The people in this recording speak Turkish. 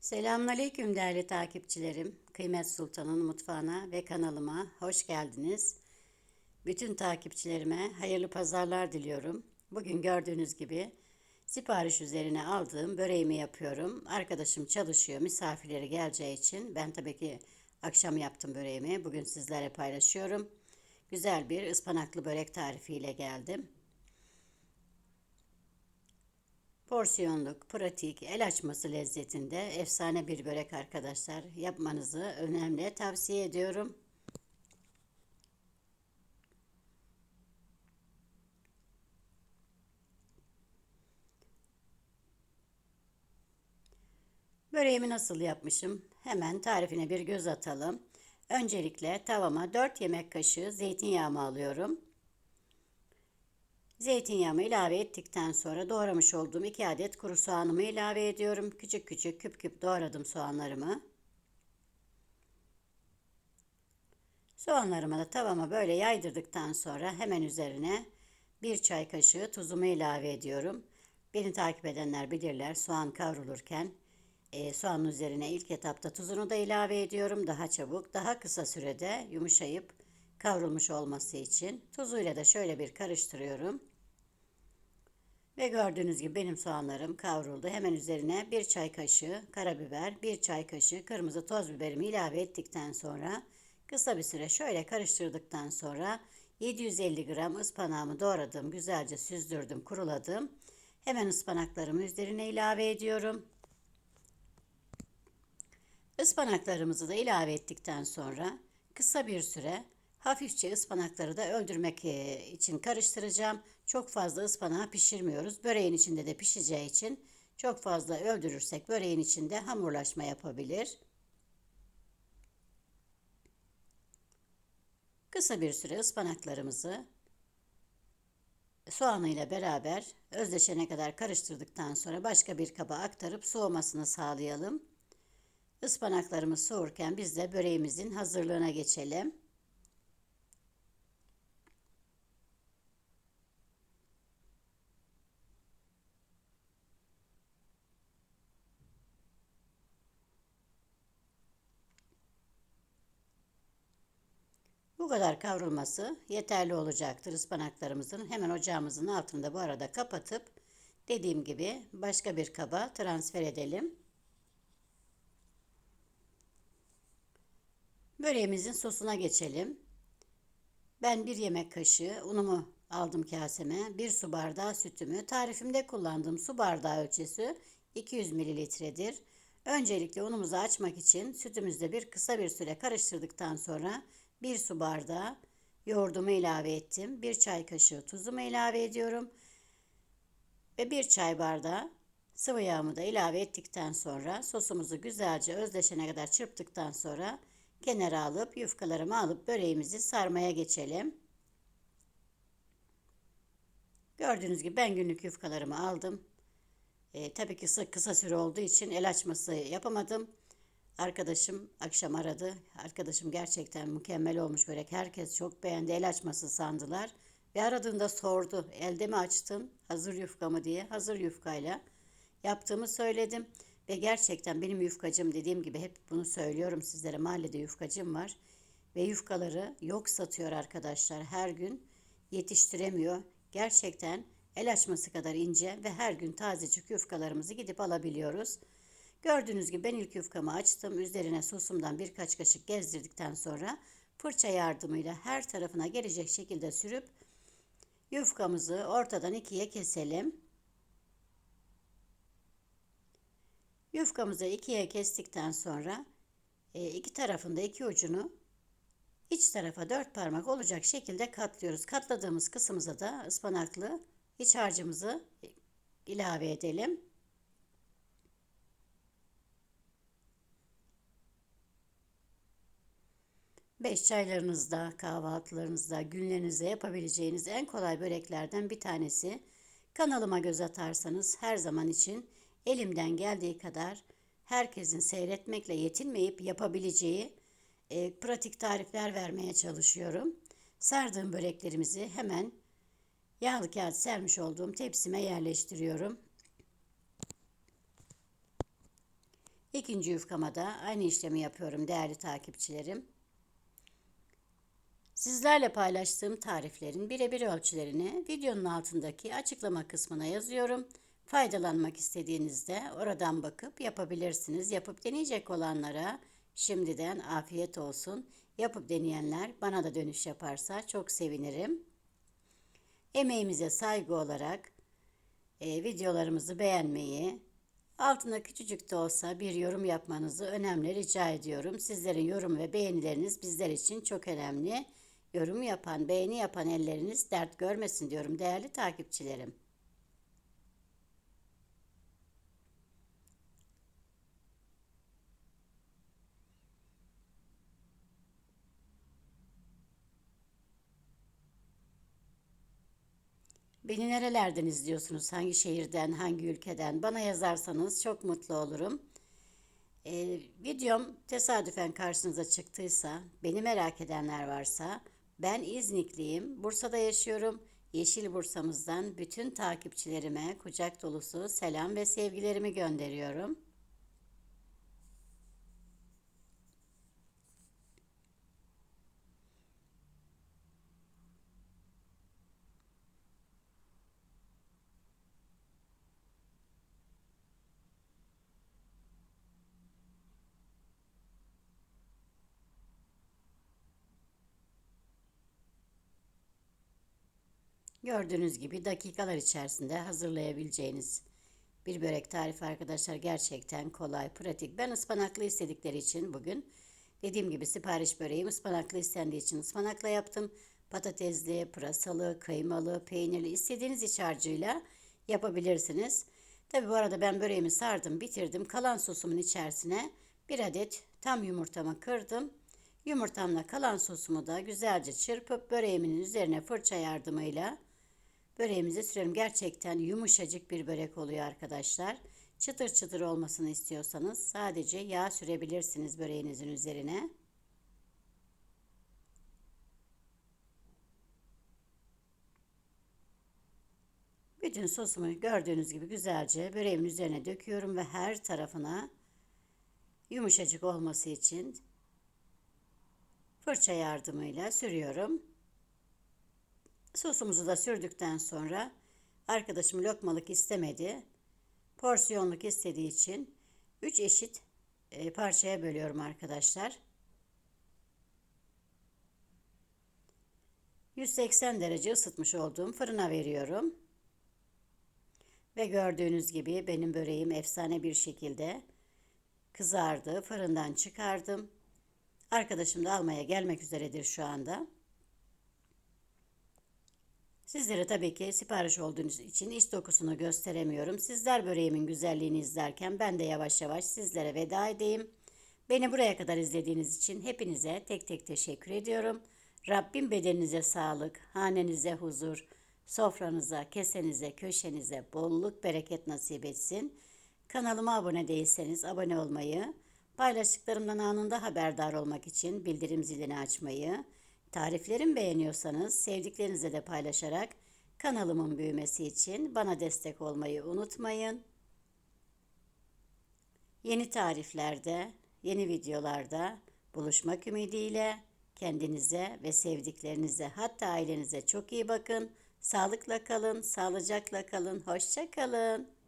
Selamünaleyküm değerli takipçilerim. Kıymet Sultan'ın mutfağına ve kanalıma hoş geldiniz. Bütün takipçilerime hayırlı pazarlar diliyorum. Bugün gördüğünüz gibi sipariş üzerine aldığım böreğimi yapıyorum. Arkadaşım çalışıyor, misafirleri geleceği için ben tabii ki akşam yaptım böreğimi. Bugün sizlere paylaşıyorum. Güzel bir ıspanaklı börek tarifiyle geldim. Porsiyonluk, pratik, el açması lezzetinde efsane bir börek arkadaşlar. Yapmanızı önemli tavsiye ediyorum. Böreğimi nasıl yapmışım? Hemen tarifine bir göz atalım. Öncelikle tavama 4 yemek kaşığı zeytinyağımı alıyorum. Zeytinyağımı ilave ettikten sonra doğramış olduğum 2 adet kuru soğanımı ilave ediyorum. Küçük küçük küp küp doğradım soğanlarımı. Soğanlarımı da tavama böyle yaydırdıktan sonra hemen üzerine bir çay kaşığı tuzumu ilave ediyorum. Beni takip edenler bilirler soğan kavrulurken e, soğanın üzerine ilk etapta tuzunu da ilave ediyorum. Daha çabuk, daha kısa sürede yumuşayıp kavrulmuş olması için. Tuzuyla da şöyle bir karıştırıyorum. Ve gördüğünüz gibi benim soğanlarım kavruldu. Hemen üzerine bir çay kaşığı karabiber, bir çay kaşığı kırmızı toz biberimi ilave ettikten sonra kısa bir süre şöyle karıştırdıktan sonra 750 gram ıspanağımı doğradım. Güzelce süzdürdüm, kuruladım. Hemen ıspanaklarımı üzerine ilave ediyorum. Ispanaklarımızı da ilave ettikten sonra kısa bir süre hafifçe ıspanakları da öldürmek e, için karıştıracağım. Çok fazla ıspanağı pişirmiyoruz. Böreğin içinde de pişeceği için çok fazla öldürürsek böreğin içinde hamurlaşma yapabilir. Kısa bir süre ıspanaklarımızı soğanıyla beraber özleşene kadar karıştırdıktan sonra başka bir kaba aktarıp soğumasını sağlayalım. Ispanaklarımız soğurken biz de böreğimizin hazırlığına geçelim. Bu kadar kavrulması yeterli olacaktır ıspanaklarımızın. Hemen ocağımızın altında bu arada kapatıp dediğim gibi başka bir kaba transfer edelim. Böreğimizin sosuna geçelim. Ben bir yemek kaşığı unumu aldım kaseme. Bir su bardağı sütümü. Tarifimde kullandığım su bardağı ölçüsü 200 mililitredir. Öncelikle unumuzu açmak için sütümüzde bir kısa bir süre karıştırdıktan sonra bir su bardağı yoğurdumu ilave ettim. Bir çay kaşığı tuzumu ilave ediyorum. Ve bir çay bardağı sıvı yağımı da ilave ettikten sonra sosumuzu güzelce özleşene kadar çırptıktan sonra kenara alıp yufkalarımı alıp böreğimizi sarmaya geçelim. Gördüğünüz gibi ben günlük yufkalarımı aldım. E, tabii ki kısa süre olduğu için el açması yapamadım. Arkadaşım akşam aradı. Arkadaşım gerçekten mükemmel olmuş börek. Herkes çok beğendi. El açması sandılar. Ve aradığında sordu. Elde mi açtın? Hazır yufka mı diye. Hazır yufkayla yaptığımı söyledim. Ve gerçekten benim yufkacım dediğim gibi hep bunu söylüyorum sizlere. Mahallede yufkacım var. Ve yufkaları yok satıyor arkadaşlar. Her gün yetiştiremiyor. Gerçekten el açması kadar ince ve her gün tazecik yufkalarımızı gidip alabiliyoruz. Gördüğünüz gibi ben ilk yufkamı açtım. Üzerine sosumdan birkaç kaşık gezdirdikten sonra fırça yardımıyla her tarafına gelecek şekilde sürüp yufkamızı ortadan ikiye keselim. Yufkamızı ikiye kestikten sonra e, iki tarafında iki ucunu iç tarafa dört parmak olacak şekilde katlıyoruz. Katladığımız kısmımıza da ıspanaklı iç harcımızı ilave edelim. Beş çaylarınızda, kahvaltılarınızda, günlerinizde yapabileceğiniz en kolay böreklerden bir tanesi. Kanalıma göz atarsanız her zaman için elimden geldiği kadar herkesin seyretmekle yetinmeyip yapabileceği e, pratik tarifler vermeye çalışıyorum. Sardığım böreklerimizi hemen yağlı kağıt sermiş olduğum tepsime yerleştiriyorum. İkinci yufkama da aynı işlemi yapıyorum değerli takipçilerim. Sizlerle paylaştığım tariflerin birebir ölçülerini videonun altındaki açıklama kısmına yazıyorum. Faydalanmak istediğinizde oradan bakıp yapabilirsiniz. Yapıp deneyecek olanlara şimdiden afiyet olsun. Yapıp deneyenler bana da dönüş yaparsa çok sevinirim. Emeğimize saygı olarak e, videolarımızı beğenmeyi, altına küçücük de olsa bir yorum yapmanızı önemli rica ediyorum. Sizlerin yorum ve beğenileriniz bizler için çok önemli. Yorum yapan, beğeni yapan elleriniz dert görmesin diyorum değerli takipçilerim. Beni nerelerden izliyorsunuz? Hangi şehirden, hangi ülkeden? Bana yazarsanız çok mutlu olurum. Ee, videom tesadüfen karşınıza çıktıysa, beni merak edenler varsa, ben İznikliyim, Bursa'da yaşıyorum. Yeşil Bursa'mızdan bütün takipçilerime kucak dolusu selam ve sevgilerimi gönderiyorum. Gördüğünüz gibi dakikalar içerisinde hazırlayabileceğiniz bir börek tarifi arkadaşlar gerçekten kolay, pratik. Ben ıspanaklı istedikleri için bugün dediğim gibi sipariş böreğim ıspanaklı istendiği için ıspanakla yaptım. Patatesli, pırasalı, kıymalı, peynirli istediğiniz iç harcıyla yapabilirsiniz. Tabi bu arada ben böreğimi sardım, bitirdim. Kalan sosumun içerisine bir adet tam yumurtamı kırdım. Yumurtamla kalan sosumu da güzelce çırpıp böreğimin üzerine fırça yardımıyla Böreğimize sürelim. Gerçekten yumuşacık bir börek oluyor arkadaşlar. Çıtır çıtır olmasını istiyorsanız sadece yağ sürebilirsiniz böreğinizin üzerine. Bütün sosumu gördüğünüz gibi güzelce böreğimin üzerine döküyorum ve her tarafına yumuşacık olması için fırça yardımıyla sürüyorum. Sosumuzu da sürdükten sonra arkadaşım lokmalık istemedi. Porsiyonluk istediği için 3 eşit e, parçaya bölüyorum arkadaşlar. 180 derece ısıtmış olduğum fırına veriyorum. Ve gördüğünüz gibi benim böreğim efsane bir şekilde kızardı. Fırından çıkardım. Arkadaşım da almaya gelmek üzeredir şu anda. Sizlere tabii ki sipariş olduğunuz için iç dokusunu gösteremiyorum. Sizler böreğimin güzelliğini izlerken ben de yavaş yavaş sizlere veda edeyim. Beni buraya kadar izlediğiniz için hepinize tek tek teşekkür ediyorum. Rabbim bedeninize sağlık, hanenize huzur, sofranıza, kesenize, köşenize bolluk, bereket nasip etsin. Kanalıma abone değilseniz abone olmayı, paylaştıklarımdan anında haberdar olmak için bildirim zilini açmayı, Tariflerimi beğeniyorsanız sevdiklerinizle de paylaşarak kanalımın büyümesi için bana destek olmayı unutmayın. Yeni tariflerde, yeni videolarda buluşmak ümidiyle kendinize ve sevdiklerinize hatta ailenize çok iyi bakın. Sağlıkla kalın, sağlıcakla kalın, hoşça kalın.